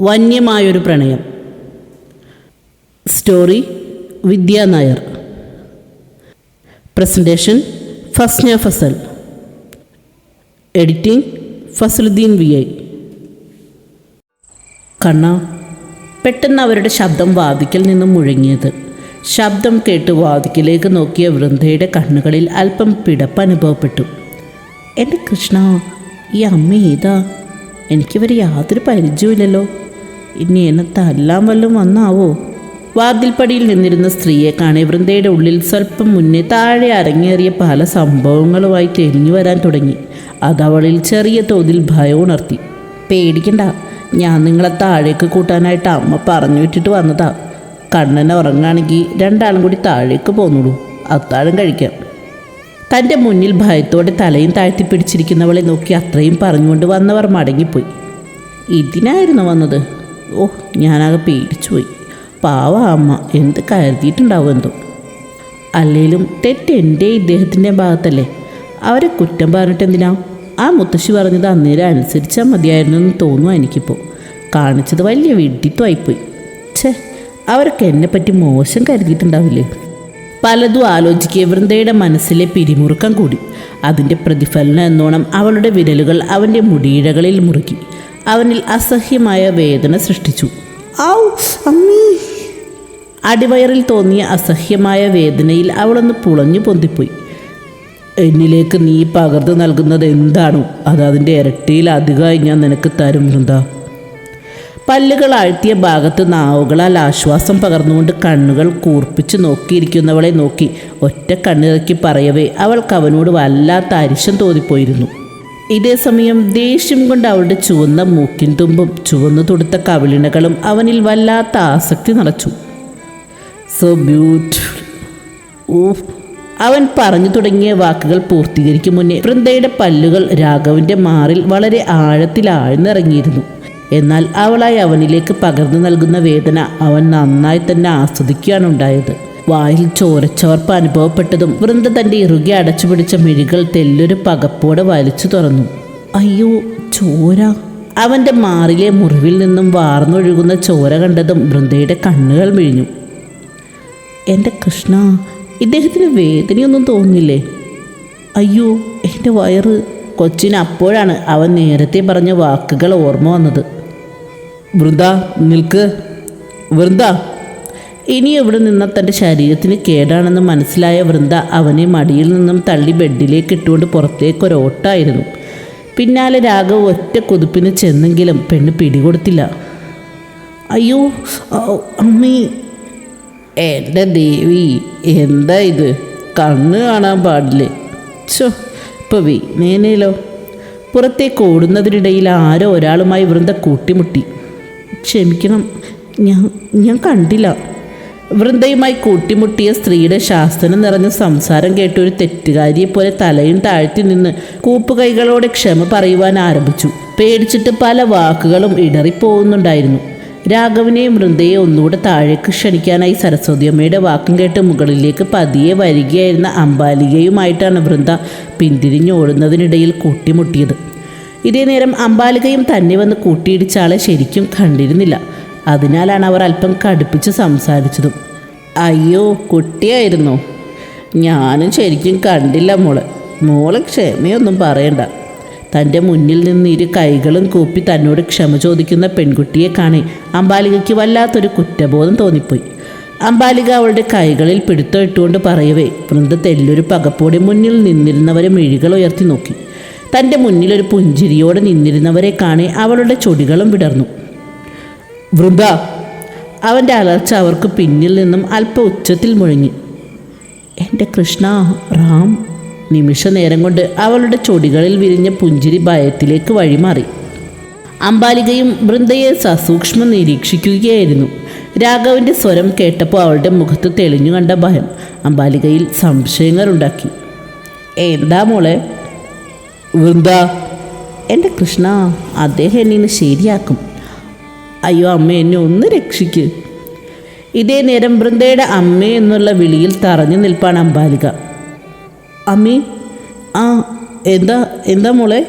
വന്യമായൊരു പ്രണയം. Story Vidya Nair. Presentation Fasna Fasal. Editing Fasaluddin V I. കണ്ണ പെട്ടെന്ന് അവരുടെ ശബ്ദം വാതിക്കൽ നിന്നും മുഴങ്ങിയത്. ശബ്ദം കേട്ട് വാതിക്കലേക്ക് നോക്കിയ വൃന്ദയുടെ കണ്ണുകളിൽ അല്പം പിടപ്പ് അനുഭവപ്പെട്ടു. എന്റെ കൃഷ്ണ ഈ അമ്മ ഏതാ? എനിക്കിവരെ യാതൊരു പരിചയമില്ലല്ലോ ഇനി എന്നെ തല്ലാൻ വല്ലതും വന്നാവോ? വാതിൽപ്പടിയിൽ നിന്നിരുന്ന സ്ത്രീയെ കാണി വൃന്ദയുടെ ഉള്ളിൽ സ്വല്പം മുന്നേ താഴെ അരങ്ങേറിയ പല സംഭവങ്ങളുമായി തെളിഞ്ഞു വരാൻ തുടങ്ങി. അതവളിൽ ചെറിയ തോതിൽ ഭയം ഉണർത്തി. പേടിക്കണ്ട ഞാൻ നിങ്ങളെ താഴേക്ക് കൂട്ടാനായിട്ട് അമ്മ പറഞ്ഞു വിട്ടിട്ട് വന്നതാ. കണ്ണനെ ഉറങ്ങാണെങ്കിൽ രണ്ടാളും കൂടി താഴേക്ക് പോന്നുള്ളൂ അത്താഴം കഴിക്കാം. തന്റെ മുന്നിൽ ഭയത്തോടെ തലയും താഴ്ത്തി പിടിച്ചിരിക്കുന്നവളെ നോക്കി അത്രയും പറഞ്ഞുകൊണ്ട് വന്നവർ മടങ്ങിപ്പോയി. ഇതിനായിരുന്നു വന്നത്? ഓ ഞാനാകെ പേടിച്ചുപോയി. പാവ അമ്മ എന്ത് കരുതിയിട്ടുണ്ടാവും എന്തോ. അല്ലേലും തെറ്റ് എന്റെ ഇദ്ദേഹത്തിന്റെ ഭാഗത്തല്ലേ? അവരെ കുറ്റം പറഞ്ഞിട്ട് എന്തിനാ? ആ മുത്തശ്ശി പറഞ്ഞത് അന്നേരം അനുസരിച്ചാൽ മതിയായിരുന്നു എന്ന് തോന്നുന്നു എനിക്കിപ്പോൾ കാണിച്ചത് വലിയ വിഡിത്വമായിപ്പോയി ഛേ അവർക്ക് എന്നെപ്പറ്റി മോശം കരുതിയിട്ടുണ്ടാവില്ലേ? പലതും ആലോചിക്കുക വൃന്ദയുടെ മനസ്സിലെ പിരിമുറുക്കം കൂടി. അതിന്റെ പ്രതിഫലനം എന്നോണം അവളുടെ വിരലുകൾ അവന്റെ മുടിയിഴകളിൽ മുറുക്കി അവനിൽ അസഹ്യമായ വേദന സൃഷ്ടിച്ചു. ഔ അമ്മീ. അടിവയറിൽ തോന്നിയ അസഹ്യമായ വേദനയിൽ അവളൊന്ന് പുളഞ്ഞു പൊന്തിപ്പോയി. എന്നിലേക്ക് നീ പകർന്നു നൽകുന്നത് എന്താണോ? അത് അതിന്റെ ഇരട്ടിയിൽ അധികമായി ഞാൻ നിനക്ക് തരും വൃന്ദ. പല്ലുകൾ ആഴ്ത്തിയ ഭാഗത്ത് നാവുകളാൽ ആശ്വാസം പകർന്നുകൊണ്ട് കണ്ണുകൾ കൂർപ്പിച്ച് നോക്കിയിരിക്കുന്നവളെ നോക്കി ഒറ്റ കണ്ണിറക്കി പറയവേ അവൾക്ക് അവനോട് വല്ലാത്ത അരിശം തോന്നിപ്പോയിരുന്നു. ഇതേ സമയം ദേഷ്യം കൊണ്ട് അവളുടെ ചുവന്ന മൂക്കിൻ തുമ്പും ചുവന്നു തൊടുത്ത കവിളിണകളും അവനിൽ വല്ലാത്ത ആസക്തി നിറച്ചു. സോ ബ്യൂട്ടിഫുൾ ഓ അവൻ പറഞ്ഞു തുടങ്ങിയ വാക്കുകൾ പൂർത്തീകരിക്കും മുന്നേ വൃന്ദയുടെ പല്ലുകൾ രാഘവന്റെ മാറിൽ വളരെ ആഴത്തിൽ ആഴ്ന്നിറങ്ങിയിരുന്നു എന്നാൽ അവളായി അവനിലേക്ക് പകർന്നു നൽകുന്ന വേദന അവൻ നന്നായി തന്നെ ആസ്വദിക്കുകയാണ് ഉണ്ടായത്. വായിൽ ചോരച്ചവർപ്പ് അനുഭവപ്പെട്ടതും വൃന്ദ തന്റെ ഇറുകി അടച്ചു പിടിച്ച മിഴികൾ തെല്ലൊരു പകപ്പോടെ വലിച്ചു തുറന്നു. അയ്യോ ചോര. അവന്റെ മാറിലെ മുറിവിൽ നിന്നും വാർന്നൊഴുകുന്ന ചോര കണ്ടതും വൃന്ദയുടെ കണ്ണുകൾ മിഴിഞ്ഞു. എന്റെ കൃഷ്ണ ഇദ്ദേഹത്തിന് വേദനയൊന്നും തോന്നില്ലേ അയ്യോ എന്റെ വയറ്. കൊച്ചിന് അപ്പോഴാണ് അവൻ നേരത്തെ പറഞ്ഞ വാക്കുകൾ ഓർമ്മ വന്നത്. വൃന്ദ നിൽക്ക്. വൃന്ദ ഇനി ഇവിടെ നിന്ന തന്റെ ശരീരത്തിന് കേടാണെന്ന് മനസ്സിലായ വൃന്ദ അവനെ മടിയിൽ നിന്നും തള്ളി ബെഡിലേക്ക് ഇട്ടുകൊണ്ട് പുറത്തേക്ക് ഒരോട്ടായിരുന്നു പിന്നാലെ രാഘവ് ഒറ്റ കൊതുപ്പിന് ചെന്നെങ്കിലും പെണ്ണ് പിടികൊടുത്തില്ല. അയ്യോ അമ്മേ എന്റെ ദേവി എന്താ ഇത്? കണ്ണ് കാണാൻ പാടില്ലേ? ചോ ഇപ്പോൾ വീണേനേലോ? പുറത്തേക്ക് ഓടുന്നതിനിടയിൽ ആരോ ഒരാളുമായി വൃന്ദ കൂട്ടിമുട്ടി. ക്ഷമിക്കണം ഞാൻ ഞാൻ കണ്ടില്ല. വൃന്ദയുമായി കൂട്ടിമുട്ടിയ സ്ത്രീയുടെ ശാസ്ത്രം നിറഞ്ഞ സംസാരം കേട്ട് ഒരു തെറ്റുകാരിയെപ്പോലെ തലയും താഴ്ത്തി നിന്ന് കൂപ്പുകൈകളോടെ ക്ഷമ പറയുവാൻ ആരംഭിച്ചു. പേടിച്ചിട്ട് പല വാക്കുകളും ഇടറിപ്പോകുന്നുണ്ടായിരുന്നു. രാഘവനെയും വൃന്ദയെ ഒന്നുകൂടെ താഴേക്ക് ക്ഷണിക്കാനായി സരസ്വതിയമ്മയുടെ വാക്കും കേട്ട് മുകളിലേക്ക് പതിയെ വരികയായിരുന്ന അമ്പാലികയുമായിട്ടാണ് വൃന്ദ പിന്തിരിഞ്ഞോടുന്നതിനിടയിൽ കൂട്ടിമുട്ടിയത്. ഇതേ നേരം അമ്പാലികയും തന്നെ വന്ന് കൂട്ടിയിടിച്ച ആളെ ശരിക്കും കണ്ടിരുന്നില്ല. അതിനാലാണ് അവർ അല്പം കടുപ്പിച്ച് സംസാരിച്ചതും. അയ്യോ കുട്ടിയായിരുന്നു. ഞാനും ശരിക്കും കണ്ടില്ല മോൾ. മോളെ ക്ഷമയൊന്നും പറയണ്ട. തന്റെ മുന്നിൽ നിന്ന് ഇരു കൈകളും കൂപ്പി തന്നോട് ക്ഷമ ചോദിക്കുന്ന പെൺകുട്ടിയെ കാണി അമ്പാലികയ്ക്ക് വല്ലാത്തൊരു കുറ്റബോധം തോന്നിപ്പോയി. അമ്പാലിക അവളുടെ കൈകളിൽ പിടുത്തം ഇട്ടുകൊണ്ട് പറയവേ വൃന്ദ തെല്ലൊരു പകപ്പോടെ മുന്നിൽ നിന്നിരുന്നവരെ മിഴികൾ ഉയർത്തി നോക്കി. തന്റെ മുന്നിലൊരു പുഞ്ചിരിയോടെ നിന്നിരുന്നവരെ കാണി അവളുടെ ചൊടികളും വിടർന്നു. വൃന്ദ അവന്റെ അലർച്ച അവർക്ക് പിന്നിൽ നിന്നും അല്പ ഉച്ചത്തിൽ മുഴങ്ങി. എന്റെ കൃഷ്ണ റാം. നിമിഷ നേരം കൊണ്ട് അവളുടെ ചൊടികളിൽ വിരിഞ്ഞ പുഞ്ചിരി ഭയത്തിലേക്ക് വഴിമാറി. അമ്പാലികയും വൃന്ദയെ സസൂക്ഷ്മം നിരീക്ഷിക്കുകയായിരുന്നു. രാഘവന്റെ സ്വരം കേട്ടപ്പോൾ അവളുടെ മുഖത്ത് തെളിഞ്ഞു കണ്ട ഭയം അമ്പാലികയിൽ സംശയങ്ങൾ ഉണ്ടാക്കി. എന്താ മോളെ? വൃന്ദ. എന്റെ കൃഷ്ണ അദ്ദേഹം എന്നെ ശരിയാക്കും. അയ്യോ അമ്മ എന്നെ ഒന്ന് രക്ഷിക്ക്. ഇതേ നേരം വൃന്ദയുടെ അമ്മ എന്നുള്ള വിളിയിൽ തറഞ്ഞു നിൽപ്പാണ് അമ്പാലിക അമ്മി ആ എന്താ എന്താ മോളെ?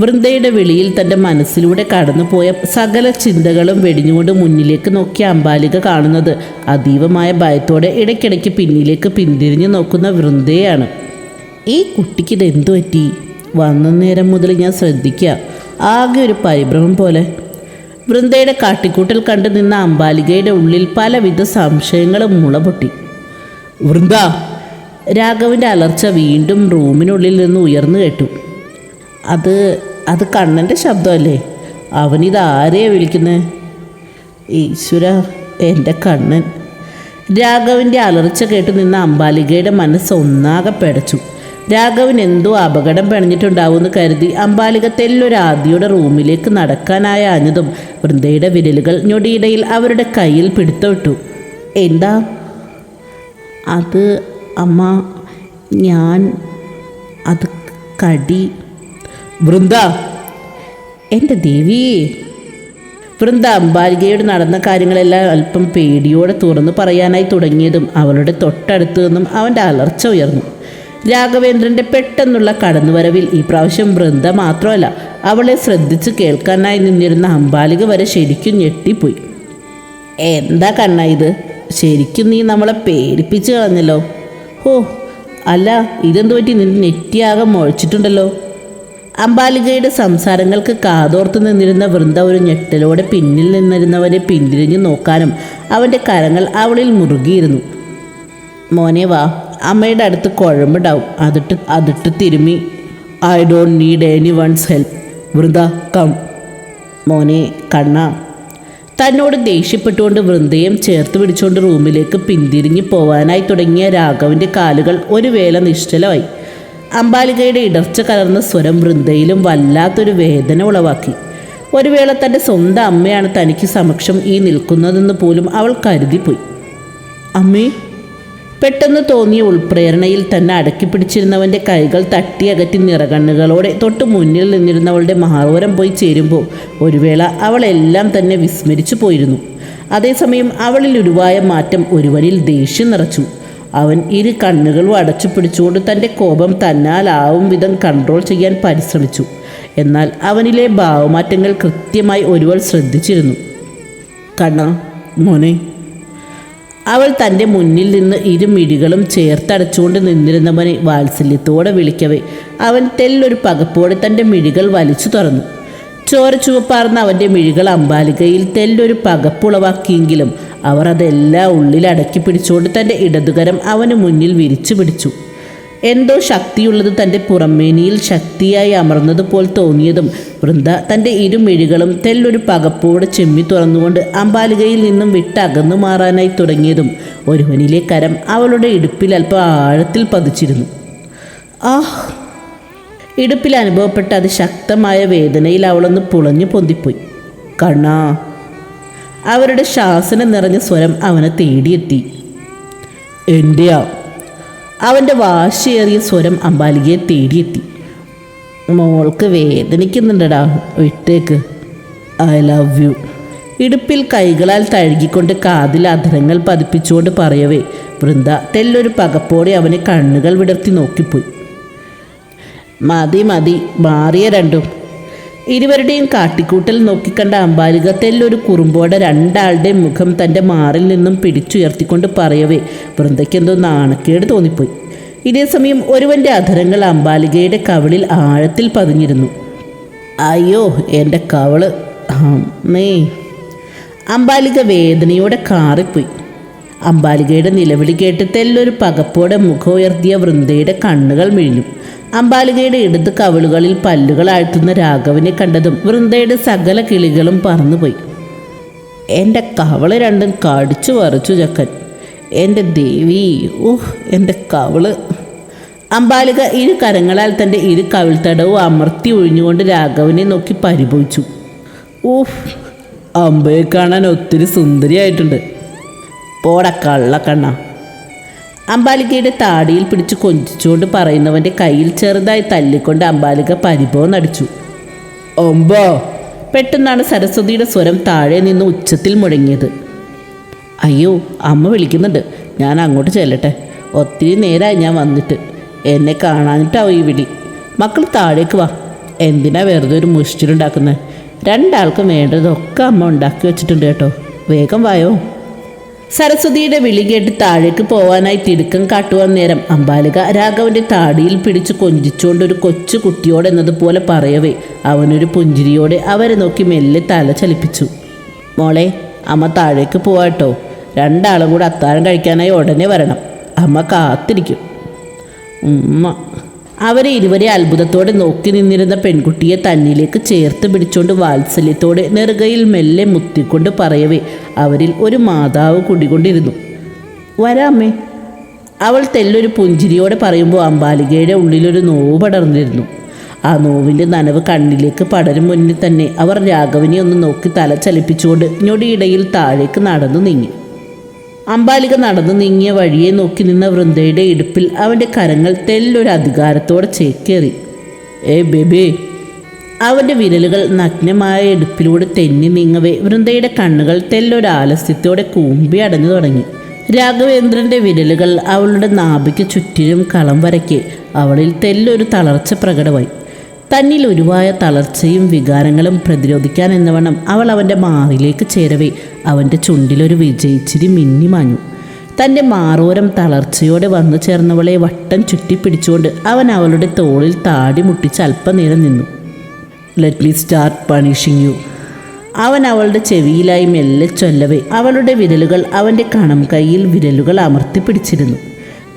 വൃന്ദയുടെ വിളിയിൽ തന്റെ മനസ്സിലൂടെ കടന്നുപോയ സകല ചിന്തകളും വെടിഞ്ഞുകൊണ്ട് മുന്നിലേക്ക് നോക്കിയ അമ്പാലിക കാണുന്നത് അതീവമായ ഭയത്തോടെ ഇടയ്ക്കിടയ്ക്ക് പിന്നിലേക്ക് പിന്തിരിഞ്ഞു നോക്കുന്ന വൃന്ദയാണ്. ഈ കുട്ടിക്ക് ഇതെന്തു പറ്റി? വന്ന നേരം മുതൽ ഞാൻ ശ്രദ്ധിക്കുക ആകെ ഒരു പരിഭ്രമം പോലെ. വൃന്ദയുടെ കാട്ടിക്കൂട്ടൽ കണ്ടു നിന്ന അമ്പാലികയുടെ ഉള്ളിൽ പലവിധ സംശയങ്ങളും മുളപൊട്ടി വൃന്ദ രാഘവിന്റെ അലർച്ച വീണ്ടും റൂമിനുള്ളിൽ നിന്ന് ഉയർന്നു കേട്ടു. അത് അത് കണ്ണന്റെ ശബ്ദമല്ലേ? അവനിത് ആരെയാ വിളിക്കുന്നത് ഈശ്വര എന്റെ കണ്ണൻ. രാഘവിന്റെ അലർച്ച കേട്ടു നിന്ന അമ്പാലികയുടെ മനസ്സ് ഒന്നാകെ പിടച്ചു. രാഘവൻ എന്തോ അപകടം പിണഞ്ഞിട്ടുണ്ടാവുമെന്ന് കരുതി അമ്പാലിക തെല്ലൊരാദിയുടെ റൂമിലേക്ക് നടക്കാനായ അഞ്ഞതും വൃന്ദയുടെ വിരലുകൾ ഞൊടിയിടയിൽ അവരുടെ കയ്യിൽ പിടുത്തോട്ടു എന്താ? അത് അമ്മ ഞാൻ അത് കടി. വൃന്ദ! എന്റെ ദേവി! വൃന്ദ അമ്പാലികയോട് നടന്ന കാര്യങ്ങളെല്ലാം അല്പം പേടിയോടെ തുറന്നു പറയാനായി തുടങ്ങിയതും അവളുടെ തൊട്ടടുത്തു നിന്നും അവന്റെ അലർച്ച ഉയർന്നു. രാഘവേന്ദ്രന്റെ പെട്ടെന്നുള്ള കടന്നുവരവിൽ ഈ പ്രാവശ്യം വൃന്ദ മാത്രമല്ല അവളെ ശ്രദ്ധിച്ച് കേൾക്കാനായി നിന്നിരുന്ന അമ്പാലിക വരെ ശരിക്കും ഞെട്ടിപ്പോയി. എന്താ കണ്ണ ഇത്? ശരിക്കും നീ നമ്മളെ പേടിപ്പിച്ച് കളഞ്ഞല്ലോ? ഓ അല്ല ഇതെന്തു പറ്റി? നിന്റെ നെറ്റിയാകെ മുഴച്ചിട്ടുണ്ടല്ലോ. അമ്പാലികയുടെ സംസാരങ്ങൾക്ക് കാതോർത്ത് നിന്നിരുന്ന വൃന്ദ ഒരു ഞെട്ടലോടെ പിന്നിൽ നിന്നിരുന്നവരെ പിന്തിരിഞ്ഞു നോക്കാനും അവന്റെ കരങ്ങൾ അവളിൽ മുറുകിയിരുന്നു. മോനെ വാ അമ്മയുടെ അടുത്ത് കുഴമ്പുണ്ടാവും. അതിട്ട് അതിട്ട് തിരുമ്മി I don't need any ones help Vrinda come മോനെ കണ്ണ. തന്നോട് ദേഷ്യപ്പെട്ടുകൊണ്ട് വൃന്ദയും ചേർത്ത് പിടിച്ചുകൊണ്ട് റൂമിലേക്ക് പിന്തിരിഞ്ഞു പോവാനായി തുടങ്ങിയ രാഘവന്റെ കാലുകൾ ഒരു വേല നിശ്ചലമായി. അമ്പാലികയുടെ ഇടർച്ച കലർന്ന സ്വരം വൃന്ദയിലും വല്ലാത്തൊരു വേദന ഉളവാക്കി. ഒരു വേള തന്റെ സ്വന്തം അമ്മയാണ് തനിക്ക് സമക്ഷം ഈ നിൽക്കുന്നതെന്ന് പോലും അവൾ കരുതിപ്പോയി. അമ്മേ പെട്ടെന്ന് തോന്നിയ ഉൾപ്രേരണയിൽ തന്നെ അടക്കി പിടിച്ചിരുന്നവന്റെ കൈകൾ തട്ടിയകറ്റി നിറകണ്ണുകളോടെ തൊട്ട് മുന്നിൽ നിന്നിരുന്നവളുടെ മാറോരം പോയി ചേരുമ്പോൾ ഒരു വേള അവളെല്ലാം തന്നെ വിസ്മരിച്ചു പോയിരുന്നു. അതേസമയം അവളിൽ ഉരുവായ മാറ്റം ഒരുവനിൽ ദേഷ്യം നിറച്ചു. അവൻ ഇരു കണ്ണുകളും അടച്ചു പിടിച്ചുകൊണ്ട് തന്റെ കോപം തന്നാലാവും വിധം കൺട്രോൾ ചെയ്യാൻ പരിശ്രമിച്ചു. എന്നാൽ അവനിലെ ഭാവമാറ്റങ്ങൾ കൃത്യമായി ഒരുവൾ ശ്രദ്ധിച്ചിരുന്നു. കണ്ണ മോനെ അവൾ തന്റെ മുന്നിൽ നിന്ന് ഇരു മിഴികളും ചേർത്തടച്ചുകൊണ്ട് നിന്നിരുന്നവനെ വാത്സല്യത്തോടെ വിളിക്കവേ. അവൻ തെല്ലൊരു പകപ്പോടെ തന്റെ മിഴികൾ വലിച്ചു തുറന്നു. ചോര ചുവപ്പാർന്ന അവന്റെ മിഴികൾ അമ്പാലികയിൽ തെല്ലൊരു പകപ്പുളവാക്കിയെങ്കിലും അവർ അതെല്ലാം ഉള്ളിൽ അടക്കി പിടിച്ചുകൊണ്ട് തന്റെ ഇടതുകരം അവന് മുന്നിൽ വിരിച്ചു പിടിച്ചു. എന്തോ ശക്തിയുള്ളത് തന്റെ പുറമേനിയിൽ ശക്തിയായി അമർന്നതുപോൽ തോന്നിയതും വൃന്ദ തന്റെ ഇരുമിഴികളും തെല്ലൊരു പകപ്പോടെ ചെമ്മി തുറന്നുകൊണ്ട് അമ്പാലികയിൽ നിന്നും വിട്ടകന്നു മാറാനായി തുടങ്ങിയതും ഒരുവനിലെ കരം അവളുടെ ഇടുപ്പിൽ അല്പം ആഴത്തിൽ പതിച്ചിരുന്നു. ആഹ്. ഇടുപ്പിൽ അനുഭവപ്പെട്ട അതിശക്തമായ വേദനയിൽ അവളൊന്ന് പുളഞ്ഞു പൊന്തിപ്പോയി. കണ്ണാ. അവരുടെ ശാസനം നിറഞ്ഞ സ്വരം അവനെ തേടിയെത്തി. എന്റെയാ അവന്റെ വാശിയേറിയ സ്വരം അമ്പാലികയെ തേടിയെത്തി. മോൾക്ക് വേദനിക്കുന്നുണ്ടടാ വിട്ടേക്ക്. ഐ ലവ് യു ഇടുപ്പിൽ കൈകളാൽ തഴുകിക്കൊണ്ട് കാതിൽ അധരങ്ങൾ പതിപ്പിച്ചുകൊണ്ട് പറയവേ വൃന്ദ തെല്ലൊരു പകപ്പോടെ അവനെ കണ്ണുകൾ വിടർത്തി നോക്കിപ്പോയി. മതി മതി മാറിയ രണ്ടും. ഇരുവരുടെയും കാട്ടിക്കൂട്ടൽ നോക്കിക്കണ്ട അമ്പാലിക തെല്ലൊരു കുറുമ്പോടെ രണ്ടാളുടെ മുഖം തന്റെ മാറിൽ നിന്നും പിടിച്ചുയർത്തിക്കൊണ്ട് പറയവേ വൃന്ദയ്ക്കെന്തോ നാണക്കേട് തോന്നിപ്പോയി. ഇതേസമയം ഒരുവന്റെ അധരങ്ങൾ അമ്പാലികയുടെ കവളിൽ ആഴത്തിൽ പതിഞ്ഞിരുന്നു. അയ്യോ എന്റെ കവൾ അമ്മേ. അമ്പാലിക വേദനയോടെ കാറിപ്പോയി. അമ്പാലികയുടെ നിലവിളി കേട്ട് തെല്ലൊരു പകപ്പോടെ മുഖം ഉയർത്തിയ വൃന്ദയുടെ കണ്ണുകൾ മിഴിഞ്ഞു. അമ്പാലികയുടെ ഇടത് കവിളുകളിൽ പല്ലുകൾ ആഴ്ത്തുന്ന രാഘവനെ കണ്ടതും വൃന്ദയുടെ സകല കിളികളും പറന്നുപോയി. എന്റെ കവൾ രണ്ടും കടിച്ചു വരച്ചു ചക്കൻ. എന്റെ ദേവി ഓഹ് എന്റെ കവൾ. അമ്പാലിക ഇരു കരങ്ങളാൽ തന്റെ ഇരു കവിൾത്തടവും അമർത്തി ഒഴിഞ്ഞുകൊണ്ട് രാഘവനെ നോക്കി പരിഭവിച്ചു. ഓഹ് അമ്പയെ കാണാൻ ഒത്തിരി സുന്ദരിയായിട്ടുണ്ട്. പോടക്കള്ള കള്ളക്കണ്ണ. അമ്പാലികയുടെ താടിയിൽ പിടിച്ച് കൊഞ്ചിച്ചുകൊണ്ട് പറയുന്നവന്റെ കയ്യിൽ ചെറുതായി തല്ലിക്കൊണ്ട് അമ്പാലിക പരിഭവം നടിച്ചു. ഒമ്പോ പെട്ടെന്നാണ് സരസ്വതിയുടെ സ്വരം താഴെ നിന്ന് ഉച്ചത്തിൽ മുഴങ്ങിയത്. അയ്യോ അമ്മ വിളിക്കുന്നുണ്ട്. ഞാൻ അങ്ങോട്ട് ചെല്ലട്ടെ. ഒത്തിരി നേരമായി ഞാൻ വന്നിട്ട്. എന്നെ കാണാനിട്ടാവും ഈ വിളി. മക്കൾ താഴേക്ക് വാ. എന്തിനാ വെറുതെ ഒരു മുഷ്ടിലുണ്ടാക്കുന്നത് രണ്ടാൾക്കും വേണ്ടതൊക്കെ അമ്മ ഉണ്ടാക്കി വെച്ചിട്ടുണ്ട് കേട്ടോ. വേഗം വായോ? സരസ്വതിയുടെ വിളി കേട്ട് താഴേക്ക് പോവാനായി തിടുക്കം കാട്ടുവാൻ നേരം അമ്പാലിക രാഘവന്റെ താടിയിൽ പിടിച്ചു കൊഞ്ചിച്ചുകൊണ്ട് ഒരു കൊച്ചു കുട്ടിയോട് എന്നതുപോലെ പറയവേ. അവനൊരു പുഞ്ചിരിയോടെ അവരെ നോക്കി മെല്ലെ തല ചലിപ്പിച്ചു. മോളെ അമ്മ താഴേക്ക് പോവാട്ടോ രണ്ടാളും കൂടെ അത്താഴം കഴിക്കാനായി ഉടനെ വരണം. അമ്മ കാത്തിരിക്കും. ഉമ്മ. അവരെ ഇരുവരെ അത്ഭുതത്തോടെ നോക്കി നിന്നിരുന്ന പെൺകുട്ടിയെ തന്നിലേക്ക് ചേർത്ത് പിടിച്ചുകൊണ്ട് വാത്സല്യത്തോടെ നെറുകയിൽ മെല്ലെ മുത്തിക്കൊണ്ട് പറയവേ അവരിൽ ഒരു മാതാവ് കുടികൊണ്ടിരുന്നു. വരാമേ. അവൾ തെല്ലൊരു പുഞ്ചിരിയോടെ പറയുമ്പോൾ അമ്പാലികയുടെ ഉള്ളിലൊരു നോവ് പടർന്നിരുന്നു. ആ നോവിന്റെ നനവ് കണ്ണിലേക്ക് പടരും മുന്നിൽ തന്നെ അവർ രാഘവനെ ഒന്ന് നോക്കി തല ചലിപ്പിച്ചുകൊണ്ട് ഞൊടിയിടയിൽ താഴേക്ക് നടന്നു നീങ്ങി. അമ്പാലിക നടന്നു നീങ്ങിയ വഴിയെ നോക്കി നിന്ന വൃന്ദയുടെ ഇടുപ്പിൽ അവന്റെ കരങ്ങൾ തെല്ലൊരു അധികാരത്തോടെ ചേക്കേറി. ഏ ബേബേ. അവന്റെ വിരലുകൾ നഗ്നമായ ഇടുപ്പിലൂടെ തെന്നി നീങ്ങവേ. വൃന്ദയുടെ കണ്ണുകൾ തെല്ലൊരു ആലസ്യത്തോടെ കൂമ്പി അടഞ്ഞു തുടങ്ങി. രാഘവേന്ദ്രന്റെ വിരലുകൾ അവളുടെ നാഭിക്ക് ചുറ്റിലും കളം വരയ്ക്കെ. അവളിൽ തെല്ലൊരു തളർച്ച പ്രകടമായി. തന്നിൽ ഉരുവായ തളർച്ചയും വികാരങ്ങളും പ്രതിരോധിക്കാൻ എന്നവണ്ണം അവൾ അവന്റെ മാറിലേക്ക് ചേരവേ. അവന്റെ ചുണ്ടിലൊരു വിജയിച്ചിരി മിന്നിമാഞ്ഞു തന്റെ മാറോരം തളർച്ചയോടെ വന്നു ചേർന്നവളെ വട്ടം ചുറ്റിപ്പിടിച്ചുകൊണ്ട് അവൻ അവളുടെ തോളിൽ താടി മുട്ടിച്ച് അല്പനേരം നിന്നു. Let me start punishing you അവൻ അവളുടെ ചെവിയിലായി മെല്ലെ ചൊല്ലവേ. അവളുടെ വിരലുകൾ അവന്റെ കണം കയ്യിൽ വിരലുകൾ അമർത്തി പിടിച്ചിരുന്നു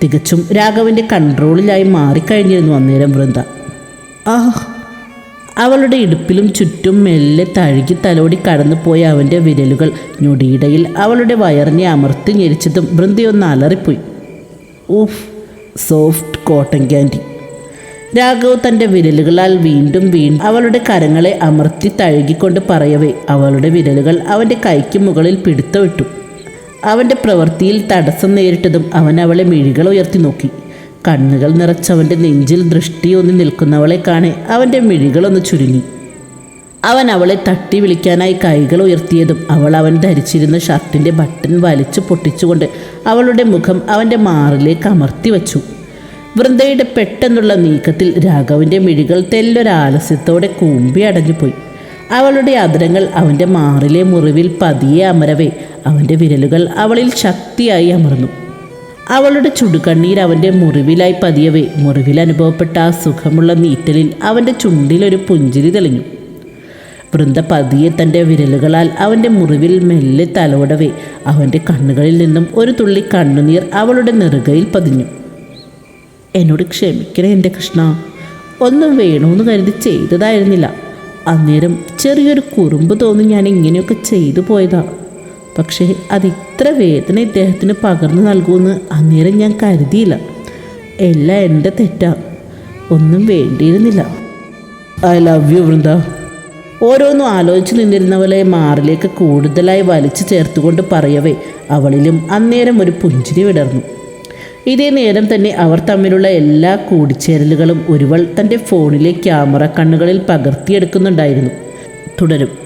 തികച്ചും രാഘവന്റെ കൺട്രോളിലായി മാറിക്കഴിഞ്ഞിരുന്നു അന്നേരം വൃന്ദ. ആ അവളുടെ ഇടുപ്പിലും ചുറ്റും മെല്ലെ തഴുകി തലോടി കടന്നുപോയ അവന്റെ വിരലുകൾ ഞൊടിയിടയിൽ അവളുടെ വയറിനെ അമർത്തി ഞെരിച്ചതും വൃന്ദയൊന്ന് അലറിപ്പോയി. ഊഫ് സോഫ്റ്റ് കോട്ടൺ ക്യാൻഡി. രാഘവ് തന്റെ വിരലുകളാൽ വീണ്ടും വീണ്ടും അവളുടെ കരങ്ങളെ അമർത്തി തഴുകിക്കൊണ്ട് പറയവേ അവളുടെ വിരലുകൾ അവന്റെ കൈക്ക് മുകളിൽ പിടുത്തവിട്ടു അവന്റെ പ്രവൃത്തിയിൽ തടസ്സം നേരിട്ടതും അവൻ അവളെ മിഴികൾ ഉയർത്തി നോക്കി. കണ്ണുകൾ നിറച്ചവന്റെ നെഞ്ചിൽ ദൃഷ്ടി ഒന്ന് നിൽക്കുന്നവളെ കാണെ. അവന്റെ മിഴികളൊന്ന് ചുരുങ്ങി. അവൻ അവളെ തട്ടി വിളിക്കാനായി കൈകൾ ഉയർത്തിയതും അവൾ അവൻ ധരിച്ചിരുന്ന ഷർട്ടിന്റെ ബട്ടൺ വലിച്ചു പൊട്ടിച്ചുകൊണ്ട് അവളുടെ മുഖം അവന്റെ മാറിലേക്ക് അമർത്തി വച്ചു. വൃന്ദയുടെ പെട്ടെന്നുള്ള നീക്കത്തിൽ രാഘവന്റെ മിഴികൾ തെല്ലൊരാലസ്യത്തോടെ കൂമ്പി അടഞ്ഞുപോയി. അവളുടെ അദരങ്ങൾ അവന്റെ മാറിലെ മുറിവിൽ പതിയെ അമരവേ. അവന്റെ വിരലുകൾ അവളിൽ ശക്തിയായി അമർന്നു. അവളുടെ ചുടുകണ്ണീർ അവന്റെ മുറിവിലായി പതിയവേ. മുറിവിൽ അനുഭവപ്പെട്ട ആ സുഖമുള്ള നീറ്റലിൽ അവന്റെ ചുണ്ടിലൊരു പുഞ്ചിരി തെളിഞ്ഞു. വൃന്ദ പതിയെ തന്റെ വിരലുകളാൽ അവന്റെ മുറിവിൽ മെല്ലെ തലോടവേ. അവന്റെ കണ്ണുകളിൽ നിന്നും ഒരു തുള്ളി കണ്ണുനീർ അവളുടെ നെറുകയിൽ പതിഞ്ഞു. എന്നോട് ക്ഷമിക്കണേ എന്റെ കൃഷ്ണ. ഒന്നും വേണമെന്ന് കരുതി ചെയ്തതായിരുന്നില്ല. അന്നേരം ചെറിയൊരു കുറുമ്പ് തോന്നി ഞാൻ ഇങ്ങനെയൊക്കെ ചെയ്തു പോയതാ. പക്ഷേ അത് ഇത്ര വേദന ഇദ്ദേഹത്തിന് പകർന്നു നൽകുമെന്ന് അന്നേരം ഞാൻ കരുതിയില്ല. എല്ലാം എന്റെ തെറ്റാ. ഒന്നും വേണ്ടിയിരുന്നില്ല. I love you Vrinda. ഓരോന്നും ആലോചിച്ച് നിന്നിരുന്നവളെ മാറിലേക്ക് കൂടുതലായി വലിച്ചു ചേർത്തുകൊണ്ട് പറയവേ അവളിലും അന്നേരം ഒരു പുഞ്ചിരി വിടർന്നു. ഇതേ നേരം തന്നെ അവർ തമ്മിലുള്ള എല്ലാ കൂടിച്ചേരലുകളും ഒരുവൾ തന്റെ ഫോണിലെ ക്യാമറ കണ്ണുകളിൽ പകർത്തിയെടുക്കുന്നുണ്ടായിരുന്നു. തുടരും.